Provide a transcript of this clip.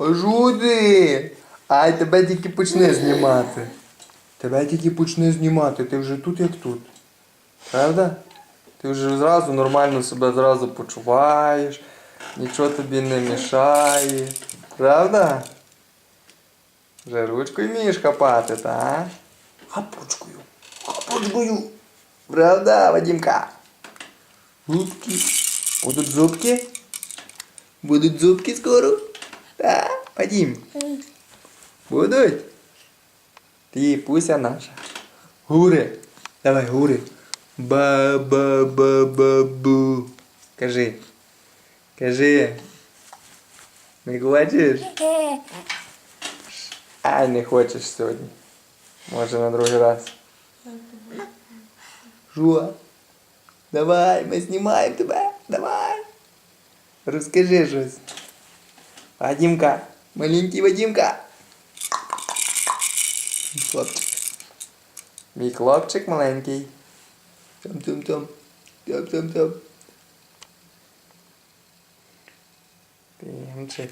Жуди! Ай, тебе тільки почне знімати. Тебе тільки почне знімати, ти вже тут як тут. Правда? Ти вже зразу нормально себе зразу почуваєш, нічого тобі не мішає. Правда? Вже ручкою вмієш хапати, та? Хапочкою. Хапочкою. Правда, Вадимка? Зубки. Будуть зубки? Будуть зубки скоро? Так, Вадим? Будуть? Ти пуся наша. Гури. Давай, гури. Ба-ба-ба-ба-бу. Кажи. Кажи. Не хочеш? Ай, не хочеш сьогодні. Може на другий раз. Жуа. Давай, ми знімаємо тебе. Давай. Розкажи щось. Вадимка. Маленький Вадимка. Хлопчик. Мій хлопчик маленький. Там-там-там. Там-там-там. Тимчик.